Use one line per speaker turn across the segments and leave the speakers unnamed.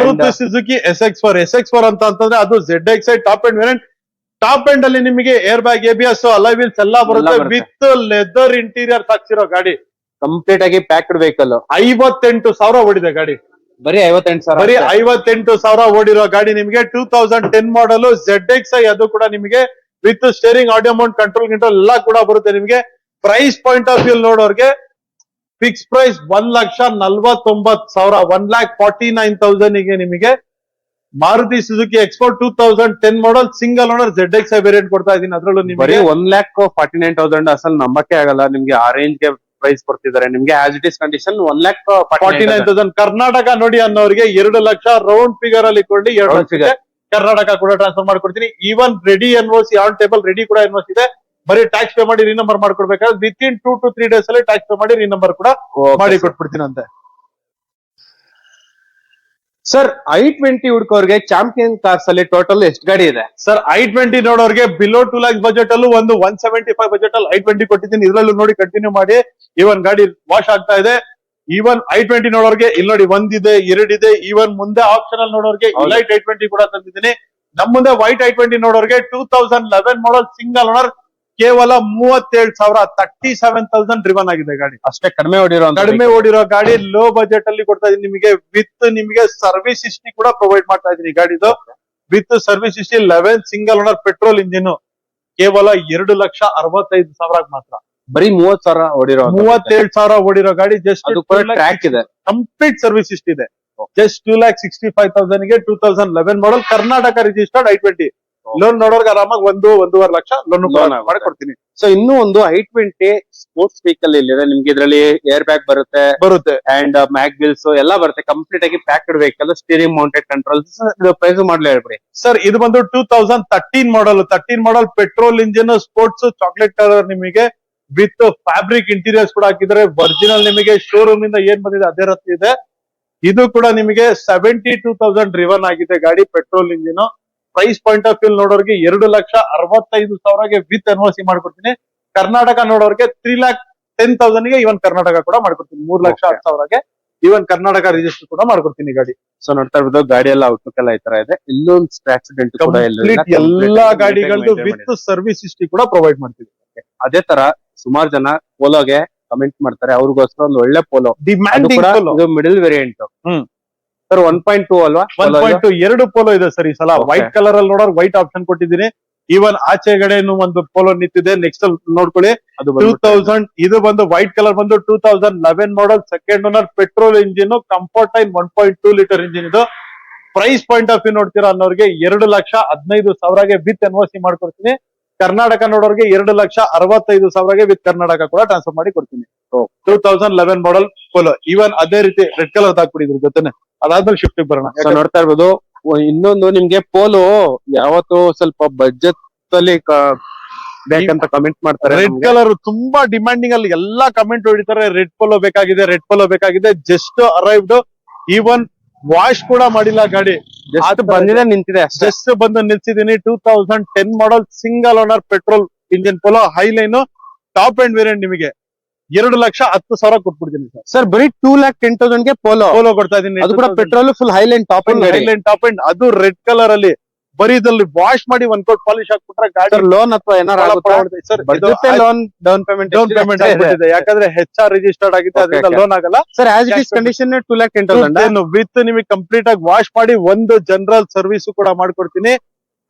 Maruti Suzuki S X four S X four ಅಂತ ಅಂತಂದ್ರೆ ಅದು Z X I top end variant top end ಅಲ್ಲಿ ನಿಮಗೆ air bag A B S alloy wheels ಎಲ್ಲ ಬರುತ್ತೆ. With leather interior ಹಾಕ್ಸಿರೋ ಗಾಡಿ.
Complete ಆಗಿ ಪ್ಯಾಕ್ಡ್ ವೆಹಿಕಲ್
ಐವತ್ತೆಂಟು ಸಾವಿರ ಓಡಿದೆ ಗಾಡಿ.
ಬರೀ ಐವತ್ತೆಂಟು ಸಾವಿರ
ಬರೀ ಐವತ್ತೆಂಟು ಸಾವಿರ ಓಡಿರೋ ಗಾಡಿ ನಿಮಗೆ two thousand ten model Z X I ಅದು ಕೂಡ ನಿಮಗೆ with steering audio mount control control ಎಲ್ಲ ಕೂಡ ಬರುತ್ತೆ ನಿಮಗೆ. ಪ್ರೈಸ್ ಪಾಯಿಂಟ್ ಆಫ್ ವ್ಯೂ ನೋಡೋರ್ಗೆ ಫಿಕ್ಸ್ ಪ್ರೈಸ್ ಒಂದ್ ಲಕ್ಷ ನಲ್ವತ್ತೊಂಬತ್ ಸಾವಿರ ಒನ್ ಲ್ಯಾಕ್ ಫಾರ್ಟಿ ನೈನ್ ತೌಸಂಡ್ಗೆ ನಿಮಗೆ Maruti Suzuki export two thousand ten model single owner Z X I variant ಕೊಡ್ತಾ ಇದೀನಿ ಅದ್ರಲ್ಲೂ ನಿಮಗೆ
one lakh forty nine thousand ಅಸಲ್ ನಂಬಕ್ಕೆ ಆಗಲ್ಲ. ನಿಮ್ಗೆ ಆ ರೇಂಜ್ಗೆ ಪ್ರೈಸ್ ಕೊಡ್ತಿದ್ದಾರೆ. ನಿಮ್ಗೆ as it is condition one lakh
forty nine thousand Karnataka ನೋಡಿ ಅನ್ನೋರಿಗೆ ಎರಡು ಲಕ್ಷ ರೌಂಡ್ ಫಿಗರ್ ಅಲ್ಲಿ ಕೊಡ್ಲಿ ಎರಡು ಲಕ್ಷ ಕರ್ನಾಟಕ ಕೂಡ ಟ್ರಾನ್ಸ್ಫರ್ ಮಾಡ್ಕೊಡ್ತೀನಿ. Even ready invoice on table ready ಕೂಡ ಎನ್ವೋಸ್ ಇದೆ. ಬರೀ ಟ್ಯಾಕ್ಸ್ ಪೇ ಮಾಡಿ renumber ಮಾಡ್ಕೊಡ್ಬೇಕಾದ್ರೆ within two to three days ಅಲ್ಲಿ ಟ್ಯಾಕ್ಸ್ ಪೇ ಮಾಡಿ ರೀನಂಬರ್ ಕೂಡ ಮಾಡಿ ಕೊಟ್ಬಿಡ್ತೀನಿ ಅಂತೆ
ಸರ್ ಐ ಟ್ವೆಂಟಿ ಹುಡ್ಕೋರ್ಗೆ ಚಾಂಪಿಯನ್ ಕಾರ್ಸ್ ಅಲ್ಲಿ ಟೋಟಲ್ ಎಷ್ಟು ಗಾಡಿ ಇದೆ?
ಸರ್ ಐ ಟ್ವೆಂಟಿ ನೋಡೋರ್ಗೆ ಬಿಲೋ ಟೂ ಲ್ಯಾಕ್ಸ್ ಬಜೆಟ್ ಅಲ್ಲೂ ಒಂದು ಒನ್ ಸೆವೆಂಟಿ ಫೈವ್ ಬಜೆಟ್ ಅಲ್ಲಿ ಐ ಟ್ವೆಂಟಿ ಕೊಟ್ಟಿದ್ದೀನಿ. ಇದರಲ್ಲೂ ನೋಡಿ ಕಂಟಿನ್ಯೂ ಮಾಡಿ. ಇವನ್ ಗಾಡಿ ವಾಶ್ ಆಗ್ತಾ ಇದೆ. ಈವನ್ ಐ ಟ್ವೆಂಟಿ ನೋಡೋರ್ಗೆ ಇಲ್ಲಿ ನೋಡಿ ಒಂದಿದೆ ಎರಡಿದೆ ಈವನ್ ಮುಂದೆ ಆಪ್ಷನ್ ಅಲ್ಲಿ ನೋಡೋರ್ಗೆ. ಲೈಟ್ ಐ ಟ್ವೆಂಟಿ ಕೂಡ ತಂದಿದ್ದೀನಿ. ನಮ್ಮ ಮುಂದೆ white I twenty ನೋಡೋರ್ಗೆ two thousand eleven model single owner ಕೇವಲ ಮೂವತ್ತೇಳು ಸಾವಿರ ತರ್ಟಿ ಸೆವೆನ್ ತೌಸಂಡ್ ರಿವನ್ ಆಗಿದೆ ಗಾಡಿ.
ಅಷ್ಟೇ ಕಡಿಮೆ ಓಡಿರೋ
ಕಡಿಮೆ ಓಡಿರೋ ಗಾಡಿ ಲೋ ಬಜೆಟ್ ಅಲ್ಲಿ ಕೊಡ್ತಾ ಇದೀನಿ ನಿಮಗೆ ವಿತ್ ನಿಮಗೆ ಸರ್ವಿಸ್ ಹಿಸ್ಟ್ರಿ ಕೂಡ ಪ್ರೊವೈಡ್ ಮಾಡ್ತಾ ಇದೀನಿ ಗಾಡಿದು. With service history eleven single owner petrol engine ಕೇವಲ ಎರಡು ಲಕ್ಷ ಅರವತ್ತೈದು ಸಾವಿರ ಮಾತ್ರ.
ಬರೀ ಮೂವತ್ ಸಾವಿರ ಓಡಿರೋ
ಮೂವತ್ತೇಳು ಸಾವಿರ ಓಡಿರೋ ಗಾಡಿ ಜಸ್ಟ್
ಟ್ರ್ಯಾಕ್ ಇದೆ.
ಕಂಪ್ಲೀಟ್ ಸರ್ವಿಸ್ ಹಿಸ್ಟ್ರಿ ಇದೆ. Just two lakh sixty five ತೌಸಂಡ್ಗೆ two thousand eleven model Karnataka registered I twenty loan ನೋಡೋರ್ಗೆ ಆರಾಮಾಗಿ ಒಂದು ಒಂದೂವರೆ ಲಕ್ಷ ಲೋನ್. ಮಾಡ್ಕೊಡ್ತೀನಿ.
ಸೊ ಇನ್ನೂ ಒಂದು ಐ ಟ್ವೆಂಟಿ ಸ್ಪೋರ್ಟ್ಸ್ ವೆಹಿಕಲ್ ಇಲ್ಲಿದೆ. ನಿಮ್ಗೆ ಇದರಲ್ಲಿ ಏರ್ ಬ್ಯಾಗ್ ಬರುತ್ತೆ.
ಬರುತ್ತೆ
ಅಂಡ್ ಮ್ಯಾಗ್ ಬಿಲ್ಸ್ ಎಲ್ಲ ಬರುತ್ತೆ. ಕಂಪ್ಲೀಟ್ ಆಗಿ packed vehicle steering mounted controls price ಮಾಡ್ಲಿ ಹೇಳ್ಬಿಡಿ.
ಸರ್ ಇದು ಬಂದು two thousand thirteen model thirteen model petrol engine sports chocolate colour ನಿಮಗೆ ವಿತ್ ಫ್ಯಾಬ್ರಿಕ್ ಇಂಟೀರಿಯರ್ಸ್ ಕೂಡ ಹಾಕಿದ್ರೆ ಒರಿಜಿನಲ್ ನಿಮಗೆ ಶೋರೂಮ್ ಇಂದ ಏನ್ ಬಂದಿದೆ ಅದೇ ರೀತಿ ಇದೆ. ಇದು ಕೂಡ ನಿಮಗೆ ಸೆವೆಂಟಿ ಟೂ ತೌಸಂಡ್ ರಿವನ್ ಆಗಿದೆ ಗಾಡಿ petrol engine price point of view ನೋಡೋರಿಗೆ ಎರಡು ಲಕ್ಷ ಅರವತ್ತೈದು ಸಾವಿರಗೆ ವಿತ್ ಎನ್ಒಸಿ ಮಾಡ್ಕೊಡ್ತೀನಿ. ಕರ್ನಾಟಕ ನೋಡೋರಿಗೆ ತ್ರೀ ಲ್ಯಾಕ್ ಟೆನ್ ತೌಸಂಡ್ಗೆ ಇವನ್ ಕರ್ನಾಟಕ ಕೂಡ ಮಾಡ್ಕೊಡ್ತೀನಿ. ಮೂರ್ ಲಕ್ಷ. ಹತ್ತು ಸಾವಿರಗೆ ಇವನ್ ಕರ್ನಾಟಕ ರಿಜಿಸ್ಟರ್ ಕೂಡ ಮಾಡ್ಕೊಡ್ತೀನಿ ಗಾಡಿ.
ಸೊ ನೋಡ್ತಾ ಇರ್ಬೋದು ಗಾಡಿ ಎಲ್ಲ ಔಟ್ಲುಕ್ ಎಲ್ಲ ಈ ತರ ಇದೆ. ಇಲ್ಲೊಂದು ಆಕ್ಸಿಡೆಂಟ್
ಎಲ್ಲಾ ಗಾಡಿಗಳದ್ದು ವಿತ್ ಸರ್ವಿಸ್ ಹಿಸ್ಟ್ರಿ ಕೂಡ ಪ್ರೊವೈಡ್ ಮಾಡ್ತೀವಿ.
ಅದೇ ತರ ಸುಮಾರು ಜನ ಪೋಲೋಗೆ ಕಮೆಂಟ್ ಮಾಡ್ತಾರೆ. ಅವ್ರಿಗೋಸ್ಕರ ಒಂದು ಒಳ್ಳೆ Polo. Demand middle variant
hmm.
Sir one point two ಅಲ್ವಾ?
ಒನ್
ಪಾಯಿಂಟ್
ಪಾಯಿಂಟ್ ಎರಡು ಪೋಲೋ ಇದೆ ಸರ್ ಈ ಸಲ. ವೈಟ್ ಕಲರ್ ಅಲ್ಲಿ ನೋಡೋರು ವೈಟ್ ಆಪ್ಷನ್ ಕೊಟ್ಟಿದ್ದೀನಿ. ಈವನ್ ಆಚೆಗಡೆನು ಒಂದು ಪೋಲೋ ನಿಂತಿದೆ. ನೆಕ್ಸ್ಟ್ ನೋಡ್ಕೊಳ್ಳಿ.
ಅದು
ಟೂ ತೌಸಂಡ್ ಇದು ಬಂದು ವೈಟ್ ಕಲರ್ ಬಂದು two thousand eleven model second owner petrol engine comfort ಟೈನ್ one point two litre engine ಇದು. ಪ್ರೈಸ್ ಪಾಯಿಂಟ್ ಆಫ್ ವ್ಯೂ ನೋಡ್ತೀರಾ ಅನ್ನೋರಿಗೆ ಎರಡು ಲಕ್ಷ ಹದಿನೈದು ಸಾವಿರಗೆ ವಿತ್ ಎನ್ ಒ ಸಿ ಮಾಡ್ಕೊಡ್ತೀನಿ. ಕರ್ನಾಟಕ ನೋಡೋರಿಗೆ ಎರಡು ಲಕ್ಷ ಅರವತ್ತೈದು ಸಾವಿರಗೆ ವಿತ್ ಕರ್ನಾಟಕ ಕೂಡ ಟ್ರಾನ್ಸ್ಫರ್ ಮಾಡಿ ಕೊಡ್ತೀನಿ. Two thousand eleven model Polo even ಅದೇ ರೀತಿ ರೆಡ್ ಕಲರ್ ಹಾಕ್ಬಿಟ್ಟಿದ್ರು ಜೊತೆನೆ. ಅದಾದ್ಮೇಲೆ ಶಿಫ್ಟ್ ಬರೋಣ.
ನೋಡ್ತಾ ಇರ್ಬೋದು ಒ- ಇನ್ನೊಂದು ನಿಮ್ಗೆ ಪೋಲು ಯಾವತ್ತು ಸ್ವಲ್ಪ ಬಜೆಟ್ ಅಲ್ಲಿ ಕ- ಬೇಕಂತ ಕಮೆಂಟ್ ಮಾಡ್ತಾರೆ
ರೆಡ್
ನಮ್ಗೆ.
ಕಲರ್ ತುಂಬಾ ಡಿಮ್ಯಾಂಡಿಂಗ್ ಅಲ್ಲಿ ಎಲ್ಲಾ ಕಮೆಂಟ್ ಹೊಡಿತಾರೆ. ರೆಡ್ ಪೋಲೋ ಬೇಕಾಗಿದೆ ರೆಡ್ ಪೋಲೋ ಬೇಕಾಗಿದೆ ಜಸ್ಟ್ ಅರೈವ್ಡ್ ಈವನ್ ವಾಶ್ ಕೂಡ ಮಾಡಿಲ್ಲ ಗಾಡಿ. ಅದು ತರ
ಬಂದಿದೆ ನಿಂತಿದೆ ಅಷ್ಟೇ.
ಜಸ್ಟ್ ಬಂದು ನಿಲ್ಸಿದೀನಿ two thousand ten model single owner petrol engine Polo highline top end variant ನಿಮಗೆ. ಎರಡು ಲಕ್ಷ ಹತ್ತು ಸಾವಿರ ಕೊಟ್ಬಿಡ್ತೀನಿ ಸರ್.
ಸರ್ ಬರೀ ಟೂ ಲ್ಯಾಕ್ ಟೆನ್ ತೌಸಂಡ್ಗೆ ಪೋಲೋ
ಪೋಲೋ ಕೊಡ್ತಾ ಇದೀನಿ
ಅದು ಕೂಡ petrol full highline top end high
highline top end ಅದು ರೆಡ್ ಕಲರ್ ಅಲ್ಲಿ. ಬರೀ ಇದ್ರಲ್ಲಿ ವಾಶ್ ಮಾಡಿ ಒಂದ್ ಕೋಟ್ ಪಾಲಿಶ್ ಹಾಕ್ಬಿಟ್ರೆ ಗಾಡಿ
ಲೋನ್ ಅಥವಾ ಏನಾರ loan down payment
down payment ಆಗ್ಬಿಟ್ಟಿದೆ ಯಾಕಂದ್ರೆ ಹೆಚ್ ಆರ್ ರಿಜಿಸ್ಟರ್ಡ್ ಆಗಿದೆ ಅದರಿಂದ ಲೋನ್ ಆಗಲ್ಲ.
Sir as it is condition two lakh ten thousand
with ನಿಮಗೆ ಕಂಪ್ಲೀಟ್ ಆಗಿ ವಾಶ್ ಮಾಡಿ ಒಂದು ಜನರಲ್ ಸರ್ವಿಸ್ ಕೂಡ ಮಾಡ್ಕೊಡ್ತೀನಿ.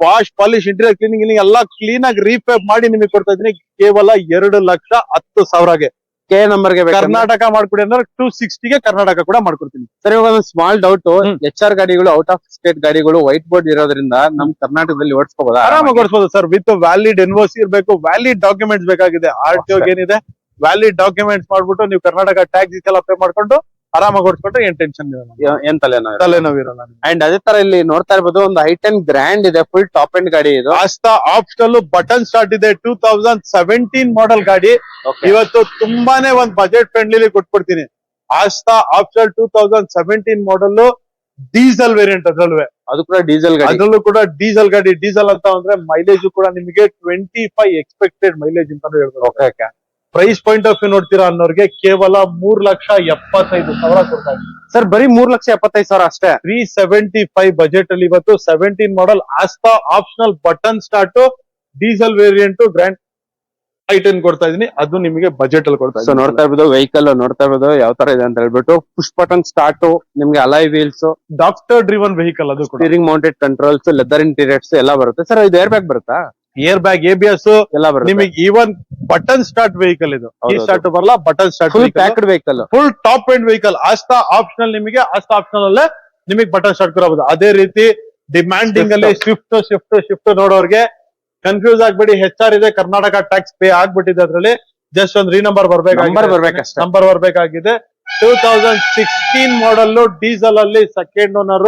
ವಾಶ್ ಪಾಲಿಶ್ ಇಂಟೀರಿಯರ್ ಕ್ಲೀನಿಂಗ್ ಎಲ್ಲ ಕ್ಲೀನ್ ಆಗಿ ರೀಪೇಪ್ ಮಾಡಿ ನಿಮಗೆ ಕೊಡ್ತಾ ಇದೀನಿ ಕೇವಲ ಎರಡು ಲಕ್ಷ ಹತ್ತು ಸಾವಿರಗೆ.
ಕೆ ನಂಬರ್ಗೆ
ಕರ್ನಾಟಕ ಮಾಡ್ಕೊಡಿ ಅಂದ್ರೆ ಟೂ ಸಿಕ್ಸ್ಟಿಗೆ ಕರ್ನಾಟಕ ಕೂಡ ಮಾಡ್ಕೊಡ್ತೀನಿ.
ಸರಿ ಇವಾಗ ಒಂದು ಸ್ಮಾಲ್ ಡೌಟ್. ಎಚ್ ಆರ್ ಗಾಡಿಗಳು ಔಟ್ ಆಫ್ ಸ್ಟೇಟ್ ಗಾಡಿಗಳು ವೈಟ್ ಬೋರ್ಡ್ ಇರೋದ್ರಿಂದ ನಮ್ ಕರ್ನಾಟಕದಲ್ಲಿ ಓಡಿಸ್ಕೋಬಹುದು
ಆರಾಮಾಗಿ ಓಡಿಸಬಹುದು ಸರ್ ವಿತ್ ವ್ಯಾಲಿಡ್ ಎನ್ವೋಸಿ ಇರಬೇಕು ವ್ಯಾಲಿಡ್ ಡಾಕ್ಯುಮೆಂಟ್ಸ್ ಬೇಕಾಗಿದೆ. R T. ಏನಿದೆ ವ್ಯಾಲಿಡ್ ಡಾಕ್ಯುಮೆಂಟ್ಸ್ ಮಾಡ್ಬಿಟ್ಟು ನೀವು ಕರ್ನಾಟಕ ಟ್ಯಾಕ್ಸ್ ಎಲ್ಲ ಪೇ ಮಾಡ್ಕೊಂಡು ಆರಾಮಾಗಿ ಓಡಿಸ್ಕೊಂಡ್ರೆ ಏನ್ ಟೆನ್ಷನ್ ಇರಲ್ಲ
ಏನ್ ತಲೆನೋವು
ತಲೆನೋವು ಇರಲ್ಲ
ಅಂಡ್ ಅದೇ ತರ ಇಲ್ಲಿ ನೋಡ್ತಾ ಇರ್ಬೋದು ಒಂದು ಐ ಟೆನ್ ಗ್ರ್ಯಾಂಡ್ ಇದೆ ಫುಲ್ ಟಾಪ್ ಎಂಡ್ ಗಾಡಿ ಇದು.
ಆಸ್ತಾ ಆಪ್ಷನಲ್ ಬಟನ್ ಸ್ಟಾರ್ಟ್ ಇದೆ ಟೂ ತೌಸಂಡ್ ಸೆವೆಂಟೀನ್ ಮಾಡೆಲ್ ಗಾಡಿ. ಇವತ್ತು ತುಂಬಾನೇ ಒಂದ್ ಬಜೆಟ್ ಫ್ರೆಂಡ್ಲಿ ಕೊಟ್ಬಿಡ್ತೀನಿ. Asta optional two thousand seventeen model diesel variant ಅದ್ರಲ್ವೇ.
ಅದು ಕೂಡ ಡೀಸೆಲ್ ಗಾಡಿ.
ಅದ್ರಲ್ಲೂ ಕೂಡ ಡೀಸೆಲ್ ಗಾಡಿ ಡೀಸೆಲ್ ಅಂತ ಅಂದ್ರೆ ಮೈಲೇಜ್ ಕೂಡ ನಿಮಗೆ ಟ್ವೆಂಟಿ ಫೈವ್ ಎಕ್ಸ್ಪೆಕ್ಟೆಡ್ ಮೈಲೇಜ್ ಅಂತ
okay
price point of view ನೋಡ್ತೀರಾ ಅನ್ನೋರ್ಗೆ ಕೇವಲ ಮೂರ್ ಲಕ್ಷ ಎಪ್ಪತ್ತೈದು ಸಾವಿರ ಕೊಡ್ತಾ
ಸರ್ ಬರೀ ಮೂರ್ ಲಕ್ಷ ಎಪ್ಪತ್ತೈದು ಸಾವಿರ ಅಷ್ಟೇ?
ತ್ರೀ ಸೆವೆಂಟಿ ಫೈವ್ ಬಜೆಟ್ ಅಲ್ಲಿ ಇವತ್ತು seventeen model Asta optional button start diesel variant grand I ten ಕೊಡ್ತಾ ಇದೀನಿ ಅದು ನಿಮಗೆ ಬಜೆಟ್ ಅಲ್ಲಿ ಕೊಡ್ತಾ
ಸೊ ನೋಡ್ತಾ ಇರ್ಬೋದು ವೆಹಿಕಲ್ ನೋಡ್ತಾ ಇರ್ಬೋದು ಯಾವ ತರ ಇದೆ ಅಂತ ಹೇಳ್ಬಿಟ್ಟು ಪುಷ್ ಬಟನ್ ಸ್ಟಾರ್ಟ್ ನಿಮ್ಗೆ alloy wheels
doctor driven vehicle ಅದು
steering mounted controls leather interiors ಎಲ್ಲ ಬರುತ್ತೆ. ಸರ್ ಇದು ಏರ್ ಬ್ಯಾಗ್ ಬರುತ್ತಾ?
Air bag A B S ನಿಮಗೆ ಈವನ್ ಬಟನ್ ಸ್ಟಾರ್ಟ್ ವೆಹಿಕಲ್ ಇದು. ಈ ಸ್ಟಾರ್ಟ್ ಬರಲ್ಲ button start
packed vehicle
full top end vehicle Asta optional ನಿಮಗೆ ಅಷ್ಟ ಆಪ್ಷನಲ್ ಅಲ್ಲೇ ನಿಮಗೆ ಬಟನ್ ಸ್ಟಾರ್ಟ್ ಕೊಡಬಹುದು. ಅದೇ ರೀತಿ ಡಿಮ್ಯಾಂಡಿಂಗ್ ಅಲ್ಲಿ ಶಿಫ್ಟ್ ಶಿಫ್ಟ್ ಶಿಫ್ಟ್ ನೋಡೋರ್ಗೆ ಕನ್ಫ್ಯೂಸ್ ಆಗ್ಬೇಡಿ. ಹೆಚ್ ಆರ್ ಇದೆ ಕರ್ನಾಟಕ ಟ್ಯಾಕ್ಸ್ ಪೇ ಆಗ್ಬಿಟ್ಟಿದೆ ಅದ್ರಲ್ಲಿ. ಜಸ್ಟ್ ಒಂದು ರೀ ನಂಬರ್
ನಂಬರ್ ಬರ್ಬೇಕು
number ಬರ್ಬೇಕಾಗಿದೆ. Two thousand sixteen model diesel ಅಲ್ಲಿ second owner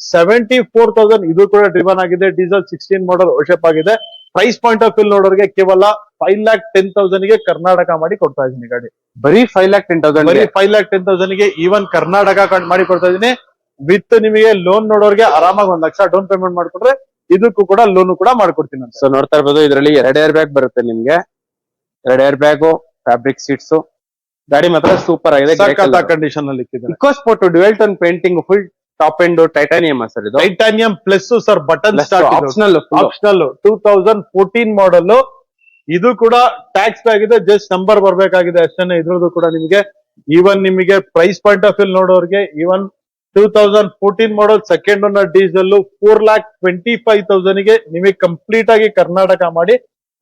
seventy four thousand ಇದು ಕೂಡ ಡ್ರಿವನ್ ಆಗಿದೆ. ಡೀಸೆಲ್ ಸಿಕ್ಸ್ಟೀನ್ ಮಾಡಲ್ ವರ್ಷಪ್ ಆಗಿದೆ. ಪ್ರೈಸ್ ಪಾಯಿಂಟ್ ಆಫ್ ವ್ಯೂ ನೋಡೋರಿಗೆ ಕೇವಲ ಫೈವ್ ಲ್ಯಾಕ್ ಟೆನ್ ತೌಸಂಡ್ಗೆ ಕರ್ನಾಟಕ ಮಾಡಿ ಕೊಡ್ತಾ ಇದೀನಿ ಗಾಡಿ.
ಬರೀ ಫೈವ್ ಲ್ಯಾಕ್ ಟೆನ್ ತೌಸಂಡ್
ಬರೀ ಫೈವ್ ಲ್ಯಾಕ್ ಟೆನ್ ತೌಸಂಡ್ಗೆ ಈವನ್ ಕರ್ನಾಟಕ ಮಾಡಿ ಕೊಡ್ತಾ ಇದೀನಿ ವಿತ್ ನಿಮಗೆ ಲೋನ್ ನೋಡೋರಿಗೆ ಆರಾಮಾಗಿ ಒಂದ್ ಲಕ್ಷ ಡೌನ್ ಪೇಮೆಂಟ್ ಮಾಡ್ಕೊಟ್ರೆ ಇದಕ್ಕೂ ಕೂಡ ಲೋನ್ ಕೂಡ ಮಾಡ್ಕೊಡ್ತೀನಿ
ಸೊ ನೋಡ್ತಾ ಇರ್ಬೋದು ಇದರಲ್ಲಿ ಎರಡು ಏರ್ ಬ್ಯಾಗ್ ಬರುತ್ತೆ ನಿಮ್ಗೆ. ಎರಡ್ ಏರ್ ಬ್ಯಾಗು ಫ್ಯಾಬ್ರಿಕ್ ಸೀಟ್ಸ್ ಗಾಡಿ ಮಾತ್ರ ಸೂಪರ್ ಆಗಿದೆ
ಕಂಡೀಷನ್ ಅಲ್ಲಿ ಇಕ್ಕಿದ್ದಾರೆ.
Eco Sport dual tone painting full top end titanium sir ಇದು?
Titanium plus sir button start
optional
optional two thousand fourteen model ಇದು ಕೂಡ ಟ್ಯಾಕ್ಸ್ ಆಗಿದೆ ಜಸ್ಟ್ ನಂಬರ್ ಬರ್ಬೇಕಾಗಿದೆ ಅಷ್ಟೇ ಇದ್ರದ್ದು ಕೂಡ ನಿಮಗೆ ಈವನ್ ನಿಮಗೆ price point of view ನೋಡೋರಿಗೆ even two thousand fourteen model second owner diesel four lakh twenty five ತೌಸಂಡ್ಗೆ ನಿಮಗೆ complete ಆಗಿ ಕರ್ನಾಟಕ ಮಾಡಿ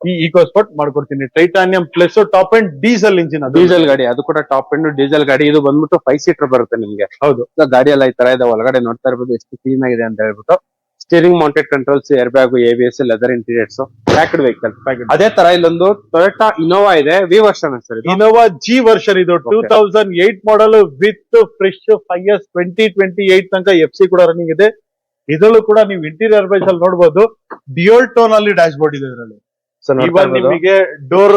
ಈ ಈಕೋ ಸ್ಪಾಟ್ ಮಾಡ್ಕೊಡ್ತೀನಿ. Titanium plus top end diesel engine ಅದು.
ಡೀಸೆಲ್ ಗಾಡಿ ಅದು ಕೂಡ ಟಾಪ್ ಎಂಡ್ ಡೀಸೆಲ್ ಗಾಡಿ. ಇದು ಬಂದ್ಬಿಟ್ಟು ಫೈವ್ ಸೀಟರ್ ಬರುತ್ತೆ ನಿಮ್ಗೆ.
ಹೌದು.
ಗಾಡಿ ಎಲ್ಲ ಈ ತರ ಇದೆ. ಒಳಗಡೆ ನೋಡ್ತಾ ಇರ್ಬೋದು ಎಷ್ಟು ಕ್ಲೀನ್ ಆಗಿದೆ ಅಂತ ಹೇಳ್ಬಿಟ್ಟು. Steering mounted controls air bag A B S leather interiors packed vehicle ಅದೇ ತರ ಇಲ್ಲೊಂದು ಟೊಯೋಟಾ ಇನೋವಾ ಇದೆ. V version sir
Innova G version ಇದು. Two. Thousand eight model with fresh five years twenty twenty eight ತನಕ F C ಕೂಡ running ಇದೆ. ಇದರಲ್ಲೂ ಕೂಡ ನೀವು ಇಂಟೀರಿಯರ್ ವೈಸ್ ಅಲ್ಲಿ ನೋಡಬಹುದು ಡಿಯೋಲ್ ಟೋನ್ ಅಲ್ಲಿ ಡ್ಯಾಶ್ ಬೋರ್ಡ್ ಇದೆ ಇದರಲ್ಲಿ. ಇವನ್ ನಿಮಗೆ ಡೋರ್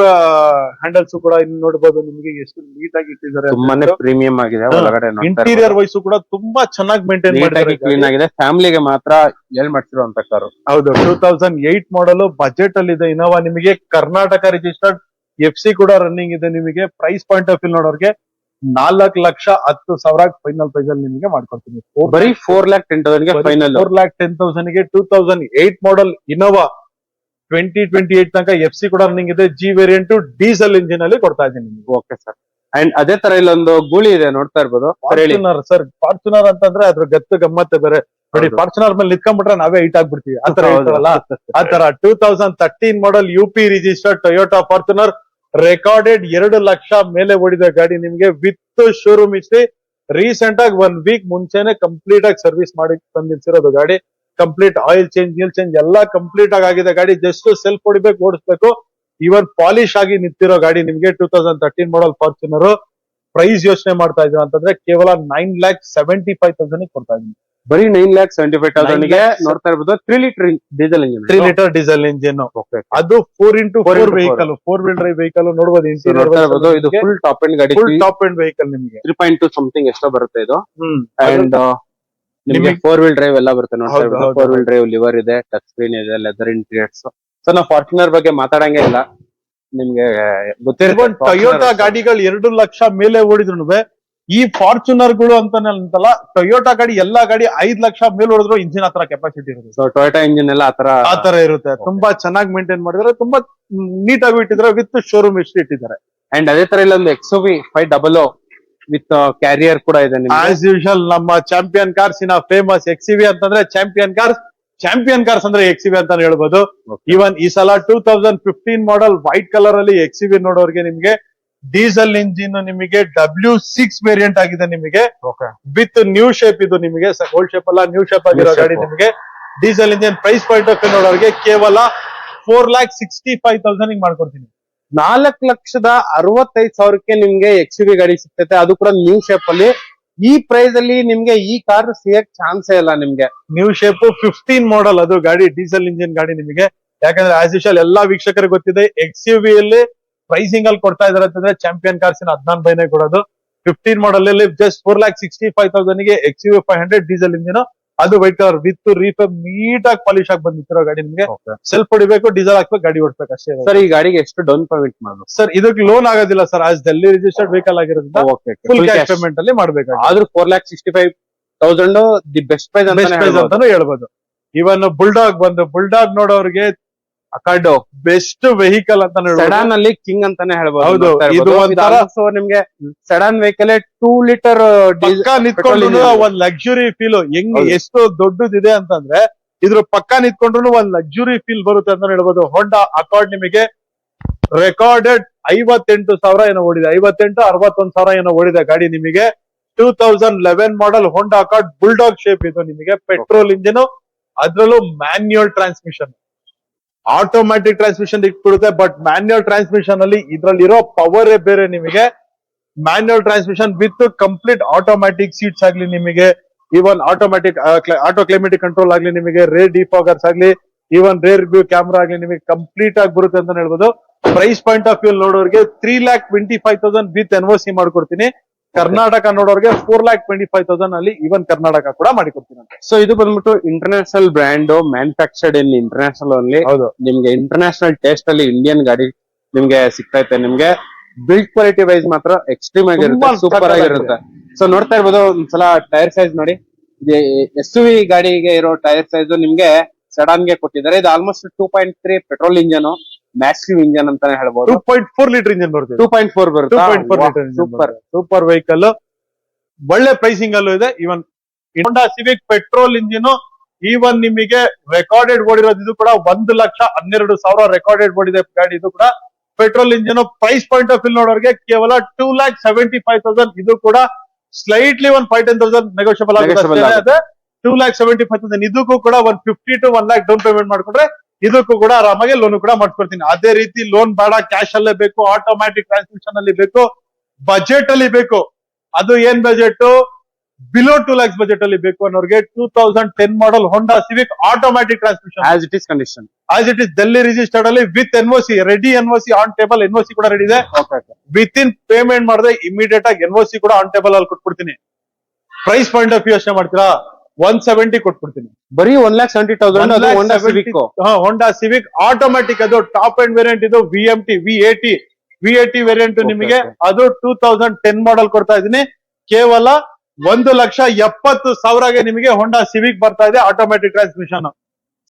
ಹ್ಯಾಂಡಲ್ಸ್ ಕೂಡ ಇಲ್ಲಿ ನೋಡಬಹುದು ನಿಮಗೆ ಎಷ್ಟು ನೀಟ್ ಆಗಿ ಇಟ್ಟಿದ್ದಾರೆ
ತುಂಬಾನೇ ಪ್ರೀಮಿಯಂ ಆಗಿದೆ ಒಳಗಡೆ
ಇಂಟೀರಿಯರ್ ವೈಸ್ ಕೂಡ ತುಂಬಾ ಚೆನ್ನಾಗಿ ಮೇಂಟೈನ್
ನೀಟಾಗಿ
ಮಾಡಿದ್ದಾರೆ
ಕ್ಲೀನ್ ಆಗಿದೆ. ಫ್ಯಾಮಿಲಿಗೆ ಮಾತ್ರ ಎಲ್ ಮಾಡ್ತಿರುವಂತ ಕಾರು.
ಹೌದು two thousand eight model budget ಅಲ್ಲಿ ಇದೆ. ಇನೋವಾ ನಿಮಗೆ ಕರ್ನಾಟಕ ರಿಜಿಸ್ಟರ್ಡ್ ಎಫ್ ಸಿ ಕೂಡ ರನ್ನಿಂಗ್ ಇದೆ ನಿಮಗೆ. ಪ್ರೈಸ್ ಪಾಯಿಂಟ್ ಆಫ್ ವ್ಯೂ ನೋಡೋರ್ಗೆ ನಾಲ್ಕು ಲಕ್ಷ ಹತ್ತು ಸಾವಿರ ಫೈನಲ್ ಪ್ರೈಸ್ ಅಲ್ಲಿ ನಿಮಗೆ ಮಾಡ್ಕೊಡ್ತೀನಿ.
ಬರೀ ಫೋರ್ ಲ್ಯಾಕ್ ಟೆನ್ ತೌಸಂಡ್ಗೆ final
four lakh ten ತೌಸಂಡ್ಗೆ two thousand eight model Innova twenty twenty eight ತನಕ ಎಫ್ ಸಿ ಕೂಡ ರನ್ನಿಂಗ್ ಇದೆ. ಜಿ ವೇರಿಯಂಟ್ ಡೀಸೆಲ್ ಇಂಜಿನ್ ಅಲ್ಲಿ ಕೊಡ್ತಾ ಇದ್ದೀನಿ ನಿಮ್ಗೆ.
ಓಕೆ ಸರ್ ಅಂಡ್ ಅದೇ ತರ ಇಲ್ಲೊಂದು ಗೂಳಿ ಇದೆ ನೋಡ್ತಾ ಇರ್ಬೋದು.
ಫಾರ್ಚುನರ್ ಸರ್ ಫಾರ್ಚುನರ್ ಅಂತಂದ್ರೆ ಅದ್ರ ಗತ್ತು ಗಮ್ಮತ್ತೆ ಬೇರೆ. ನೋಡಿ. ಫಾರ್ಚುನರ್ ಮೇಲೆ ನಿಂತ್ಕೊಂಡ್ಬಿಟ್ರೆ ನಾವೇ ಹೈಟ್ ಆಗ್ಬಿಡ್ತೀವಿ. ಆತರ
ತರ
ಹೇಳ್ತಾರಲ್ಲ. ಆತರ two thousand thirteen model U P registered Toyota Fortuner recorded ಎರಡು ಲಕ್ಷ ಮೇಲೆ ಓಡಿದ ಗಾಡಿ ನಿಮ್ಗೆ ವಿತ್ ಶೋರೂಮ್ ಇಸ್ಟಿ ರೀಸೆಂಟ್ ಆಗಿ ಒನ್ ವೀಕ್ ಮುಂಚೆನೆ ಕಂಪ್ಲೀಟ್ ಆಗಿ ಸರ್ವಿಸ್ ಮಾಡಿ ತಂದಿರೋದು ಗಾಡಿ. ಕಂಪ್ಲೀಟ್ ಆಯಿಲ್ ಚೇಂಜ್ ನೀಲ್ ಚೇಂಜ್ ಎಲ್ಲ ಕಂಪ್ಲೀಟ್ ಆಗಿ ಆಗಿದೆ. ಗಾಡಿ ಜಸ್ಟ್ ಸೆಲ್ಫ್ ಹೊಡಿಬೇಕು ಓಡಿಸ್ಬೇಕು. ಇವನ್ ಪಾಲಿಶ್ ಆಗಿ ನಿಂತಿರೋ ಗಾಡಿ ನಿಮ್ಗೆ two thousand thirteen model Fortuner price ಯೋಚನೆ ಮಾಡ್ತಾ ಇದ್ದೀರಾ ಅಂತಂದ್ರೆ ಕೇವಲ nine lakh seventy five thousand ಕೊಡ್ತಾ ಇದ್ದೀನಿ
ಬರೀ ನೈನ್ ಲ್ಯಾಕ್ ಸೆವೆಂಟಿ ಫೈವ್
ತೌಸಂಡ್ಗೆ
ನೋಡ್ತಾ ಇರ್ಬೋದು. Three litre diesel engine
three litre diesel engine ಅದು four into four. Vehicle four wheel drive vehicle ನೋಡಬಹುದು
ಇರ್ಬೋದು ಇದು ಫುಲ್ ಟಾಪ್ ಎಂಡ್ ಗಾಡಿ
ಫುಲ್ ಟಾಪ್ ಎಂಡ್ ವೆಹಿಕಲ್ ನಿಮಗೆ.
ತ್ರೀ ಪಾಯಿಂಟ್ ಟು ಸಮಥಿಂಗ್ ಎಷ್ಟೋ ಬರುತ್ತೆ ಇದು. ಅಂಡ್ ನಿಮಗೆ
ನಿಮಗೆ-
ಫೋರ್ ವೀಲ್ ಡ್ರೈವ್ ಎಲ್ಲ ಬರುತ್ತೆ ನೋಡ್ತಾ
ಹೌದು, ಹೌದು,
ಫೋರ್ ವೀಲ್ ಡ್ರೈವ್ ಲಿವರ್ ಇದೆ ಟಚ್ ಸ್ಕ್ರೀನ್ ಇದೆ ಲೆದರ್ ಇಂಟೀರಿಯರ್ಸ್ ಸೊ ನಾವು ಫಾರ್ಚುನರ್ ಬಗ್ಗೆ ಮಾತಾಡಂಗೆ ಇಲ್ಲ. ನಿಮ್ಗೆ ಗೊತ್ತಿರುತ್ತೆ
ಟೊಯೋಟಾ ಗಾಡಿಗಳು ಎರಡು ಲಕ್ಷ ಮೇಲೆ ಓಡಿದ್ರು ಈ ಫಾರ್ಚುನರ್ಗಳು ಅಂತಾನೆ ಅಂತಲ್ಲ ಟೊಯೋಟಾ ಗಾಡಿ ಎಲ್ಲಾ ಗಾಡಿ ಐದ್ ಲಕ್ಷ ಮೇಲೆ ಓಡಿದ್ರು ಇಂಜಿನ್ ಹತ್ರ ಕೆಪಾಸಿಟಿ ಇರುತ್ತೆ.
ಸೊ ಟೊಯೋಟಾ ಇಂಜಿನ್ ಎಲ್ಲ ಆತರ
ಆ ತರ ಇರುತ್ತೆ. ತುಂಬಾ ಚೆನ್ನಾಗಿ ಮೇಂಟೈನ್ ಮಾಡಿದ್ರೆ. ತುಂಬಾ ನೀಟ್ ಆಗಿ ಇಟ್ಟಿದ್ರೆ. ವಿತ್ ಶೋರೂಮ್ ಇಷ್ಟು ಇಟ್ಟಿದ್ದಾರೆ.
ಅಂಡ್ ಅದೇ ತರ ಇಲ್ಲ ಒಂದು X V five double with carrier ಕೂಡ ಇದೆ
ಆಸ್ ಯೂಶಲ್ ನಮ್ಮ Champion Cars in famous X V ಅಂತಂದ್ರೆ ಚಾಂಪಿಯನ್ ಕಾರ್ಸ್ ಚಾಂಪಿಯನ್ ಕಾರ್ಸ್ ಅಂದ್ರೆ ಎಕ್ಸಿವಿ ಅಂತ ಹೇಳ್ಬೋದು. ಈವನ್ ಈ ಸಲ two thousand fifteen model white colour ಅಲ್ಲಿ ಎಕ್ಸಿವಿ ನೋಡೋರಿಗೆ ನಿಮ್ಗೆ ಡೀಸೆಲ್ ಇಂಜಿನ್ ನಿಮಗೆ ಡಬ್ಲ್ಯೂ ಸಿಕ್ಸ್ ವೇರಿಯಂಟ್ ಆಗಿದೆ ನಿಮಗೆ. ವಿತ್ ನ್ಯೂ ಶೇಪ್ ಇದು ನಿಮಗೆ ಓಲ್ಡ್ ಶೇಪ್ ಅಲ್ಲ ನ್ಯೂ ಶೇಪ್ ಆಗಿರೋ ಗಾಡಿ ನಿಮಗೆ. Diesel engine price point of ನೋಡೋರಿಗೆ ಕೇವಲ four lakh sixty five thousand ಮಾಡ್ಕೊಡ್ತೀನಿ.
ನಾಲ್ಕು ಲಕ್ಷದ ಅರವತ್ತೈದು ಸಾವಿರಕ್ಕೆ ನಿಮ್ಗೆ ಎಕ್ಸ್ ವಿ ಗಾಡಿ ಸಿಗ್ತೈತೆ. ಅದು ಕೂಡ ನ್ಯೂ ಶೇಪ್ ಅಲ್ಲಿ. ಈ ಪ್ರೈಸ್ ಅಲ್ಲಿ ನಿಮ್ಗೆ ಈ ಕಾರ್ ಸಿಗಕ್ ಚಾನ್ಸ್ ಇಲ್ಲ ನಿಮ್ಗೆ.
ನ್ಯೂ ಶೇಪ್ ಫಿಫ್ಟೀನ್ ಮಾಡಲ್ ಅದು ಗಾಡಿ ಡೀಸೆಲ್ ಇಂಜಿನ್ ಗಾಡಿ ನಿಮಗೆ. ಯಾಕಂದ್ರೆ ಆಸ್ ಯೂಶಲ್ ಎಲ್ಲಾ ವೀಕ್ಷಕರಿಗೆ ಗೊತ್ತಿದೆ ಎಕ್ಸ್ ಯು ಅಲ್ಲಿ ಪ್ರೈಸಿಂಗ್ ಅಲ್ಲಿ ಕೊಡ್ತಾ ಇದಾರೆ ಅಂತಂದ್ರೆ ಚಾಂಪಿಯನ್ ಕಾರ್ಸಿನ ಹದಿನಾರು ಬೈನೇ ಕೊಡೋದು. ಫಿಫ್ಟೀನ್ ಮಾಡಲ್ ಅಲ್ಲಿ just four lakh sixty five ತೌಸಂಡ್ಗೆ X U five hundred diesel engine ಅದು ವೈಟ್ ಕಲರ್ ವಿತ್ ರೀಫರ್ ನೀಟ್ ಆಗಿ ಪಾಲಿಶ್ ಆಗಿ ಬಂದಿರೋ ಗಾಡಿ ನಿಮ್ಗೆ. ಸೆಲ್ಫ್ ಹೊಡಿಬೇಕು ಡೀಸೆಲ್ ಹಾಕ್ಬೇಕು ಗಾಡಿ ಓಡಿಸ್ಬೇಕು ಅಷ್ಟೇ
ಸರ್ ಈ ಗಾಡಿಗೆ ಎಷ್ಟು ಡೌನ್ ಪೇಮೆಂಟ್ ಮಾಡಬೇಕು
ಸರ್ ಇದಕ್ಕೆ ಲೋನ್ ಆಗೋದಿಲ್ಲ sir as Delhi registered vehicle ಆಗಿರೋದ್ರಿಂದ ಫುಲ್ ಕ್ಯಾಶ್ ಪೇಮೆಂಟ್ ಅಲ್ಲಿ ಮಾಡ್ಬೇಕು
ಆದ್ರೂ four lakh sixty five thousand the best price
best price
ಅಂತ
ಅಂತಾನು ಹೇಳ್ಬೋದು. ಇವನ್ ಬುಲ್ಡಾಗ್ ಬಂದು ಬುಲ್ಡಾಗ್ ನೋಡೋರಿಗೆ
ಅಕಾರ್ಡು
ಬೆಸ್ಟ್ ವೆಹಿಕಲ್ ಅಂತ
ಸಡನ್ ಅಲ್ಲಿ ಕಿಂಗ್ ಅಂತಾನೆ ಹೇಳ್ಬೋದು
ಇದು
also ನಿಮ್ಗೆ ಸೆಡಾನ್ ವೆಹಿಕಲ್ ಟೂ ಲೀಟರ್
ನಿಂತ್ಕೊಂಡು. ಒಂದ್ ಲಕ್ಸುರಿ ಫೀಲ್ ಹೆಂಗ್ ಎಷ್ಟು ದೊಡ್ಡದಿದೆ ಅಂತಂದ್ರೆ ಇದ್ರ ಪಕ್ಕ ನಿಂತ್ಕೊಂಡ್ರು ಒಂದ್ ಲಕ್ಸುರಿ ಫೀಲ್ ಬರುತ್ತೆ ಅಂತ ಹೇಳ್ಬೋದು. ಹೊಂಡಾ ಅಕಾರ್ಡ್ ನಿಮಗೆ ರೆಕಾರ್ಡೆಡ್ ಐವತ್ತೆಂಟು ಸಾವಿರ ಏನೋ ಓಡಿದೆ. ಐವತ್ತೆಂಟು ಅರವತ್ತೊಂದ್ ಸಾವಿರ ಏನೋ ಓಡಿದೆ ಗಾಡಿ ನಿಮಗೆ. Two thousand eleven model Honda Accord bulldog shape ಇದು ನಿಮಗೆ. ಪೆಟ್ರೋಲ್ ಇಂಜಿನ್ ಅದ್ರಲ್ಲೂ ಮ್ಯಾನ್ಯುಯಲ್ ಟ್ರಾನ್ಸ್ಮಿಷನ್ ಆಟೋಮ್ಯಾಟಿಕ್ ಟ್ರಾನ್ಸ್ಮಿಷನ್ ಇಟ್ಬಿಡುತ್ತೆ ಬಟ್ ಮ್ಯಾನ್ಯಲ್ ಟ್ರಾನ್ಸ್ಮಿಷನ್ ಅಲ್ಲಿ ಇದ್ರಲ್ಲಿರೋ ಪವರೇ ಬೇರೆ ನಿಮಗೆ. Manual transmission with complete automatic seats ಆಗ್ಲಿ ನಿಮಗೆ even automatic auto climatic control ಆಗ್ಲಿ ನಿಮಗೆ ರೇರ್ ಡಿಫಾಗರ್ಸ್ ಆಗ್ಲಿ ಈವನ್ ರೇರ್ ವ್ಯೂ ಕ್ಯಾಮ್ರಾ ಆಗ್ಲಿ ನಿಮಗೆ ಕಂಪ್ಲೀಟ್ ಆಗಿ ಬರುತ್ತೆ ಅಂತ ಹೇಳ್ಬೋದು. Price point of view ನೋಡೋರಿಗೆ three lakh twenty five thousand with N C ಮಾಡ್ಕೊಡ್ತೀನಿ. Karnataka ನೋಡೋರಿಗೆ four lakh twenty five thousand ಅಲ್ಲಿ ಈವನ್ ಕರ್ನಾಟಕ ಕೂಡ ಮಾಡಿಕೊಡ್ತೀನಿ
ಸೊ ಇದು ಬಂದ್ಬಿಟ್ಟು international brand manufactured in international only
ಹೌದು.
ನಿಮ್ಗೆ ಇಂಟರ್ನ್ಯಾಷನಲ್ ಟೇಸ್ಟ್ ಅಲ್ಲಿ ಇಂಡಿಯನ್ ಗಾಡಿ ನಿಮ್ಗೆ ಸಿಗ್ತೈತೆ. ನಿಮ್ಗೆ ಬಿಲ್ಡ್ ಕ್ವಾಲಿಟಿ ವೈಸ್ ಮಾತ್ರ ಎಕ್ಸ್ಟ್ರೀಮ್ ಆಗಿರುತ್ತೆ ಸೂಪರ್ ಆಗಿರುತ್ತೆ. ಸೊ ನೋಡ್ತಾ ಇರ್ಬೋದು ಒಂದ್ಸಲ ಟೈರ್ ಸೈಜ್ ನೋಡಿ. ಎಸ್ ವಿ ಗಾಡಿಗೆ ಇರೋ ಟೈರ್ ಸೈಜ್ ನಿಮ್ಗೆ ಸಡನ್ಗೆ ಕೊಟ್ಟಿದ್ದಾರೆ. ಇದು almost two point three petrol engine massive engine ಅಂತಾನೆ
ಟೂ
ಹೇಳ್ಬೋದು
ಪಾಯಿಂಟ್ ಫೋರ್ ಲೀಟರ್ ಇಂಜನ್ ಬರುತ್ತೆ
ಟೂ ಪಾಯಿಂಟ್ ಫೋರ್
ಟೂ
ಬರುತ್ತೆ? ಸೂಪರ್
ಸೂಪರ್ ವೆಹಿಕಲ್ ಒಳ್ಳೆ ಪ್ರೈಸಿಂಗ್ ಅಲ್ಲೂ ಇದೆ. Even Honda Civic petrol engine even ನಿಮಗೆ ರೆಕಾರ್ಡೆಡ್ ಓಡಿರೋದು ಇದು ಕೂಡ ಒಂದು ಲಕ್ಷ ಹನ್ನೆರಡು ಸಾವಿರ ರೆಕಾರ್ಡೆಡ್ ಓಡಿದೆ ಗಾಡಿ ಇದು ಕೂಡ. Petrol engine price point of view ನೋಡೋರಿಗೆ ಕೇವಲ two lakh seventy five thousand ಇದು ಕೂಡ ಸ್ಲೈಟ್ಲಿ ಒಂದ್ ಫೈವ್ ಟೆನ್ ತೌಸಂಡ್ ನೆಗೋಷಿಯಬಲ್ ಆಗುತ್ತೆ two lakh seventy five thousand ಇದಕ್ಕೂ ಕೂಡ ಒಂದ್ fifty to one lakh down payment ಮಾಡ್ಕೊಂಡ್ರೆ ಇದಕ್ಕೂ ಕೂಡ ಆರಾಮಾಗಿ ಲೋನ್ ಕೂಡ ಮಾಡ್ಕೊಡ್ತೀನಿ ಅದೇ ರೀತಿ ಲೋನ್ ಬೇಡ ಕ್ಯಾಶ್ ಅಲ್ಲೇ ಬೇಕು ಆಟೋಮ್ಯಾಟಿಕ್ ಟ್ರಾನ್ಸ್ಮಿಷನ್ ಅಲ್ಲಿ ಬೇಕು ಬಜೆಟ್ ಅಲ್ಲಿ ಬೇಕು. ಅದು ಏನ್ budget below two lakhs budget ಅಲ್ಲಿ ಬೇಕು ಅನ್ನೋರಿಗೆ two thousand ten model Honda Civic automatic transmission
as it is condition
as it is Delhi registered ಅಲ್ಲಿ with N C ready N C on table N C ಕೂಡ ready ಇದೆ. With in payment ಮಾಡಿದ್ರೆ immediate ಆಗಿ N C ಕೂಡ on table ಅಲ್ಲಿ ಕೊಟ್ಬಿಡ್ತೀನಿ. Price point of view ಯೋಚನೆ ಮಾಡ್ತೀರಾ? ಒನ್ ಸೆವೆಂಟಿ ಕೊಟ್ಬಿಡ್ತೀನಿ.
ಬರೀ one lakh seventy thousand.
Honda Civic automatic ಅದು ಟಾಪ್ ಅಂಡ್ ವೇರಿಯಂಟ್ ಇದು V M T V A T V AT variant ನಿಮಗೆ ಅದು ಟೂ ತೌಸಂಡ್ ಟೆನ್ ಮಾಡಲ್ ಕೊಡ್ತಾ ಇದೀನಿ ಕೇವಲ ಒಂದು ಲಕ್ಷ ಎಪ್ಪತ್ತು ಸಾವಿರಗೆ ನಿಮಗೆ ಹೋಂಡಾ ಸಿವಿಕ್ ಬರ್ತಾ ಇದೆ ಆಟೋಮ್ಯಾಟಿಕ್ ಟ್ರಾನ್ಸ್ಮಿಷನ್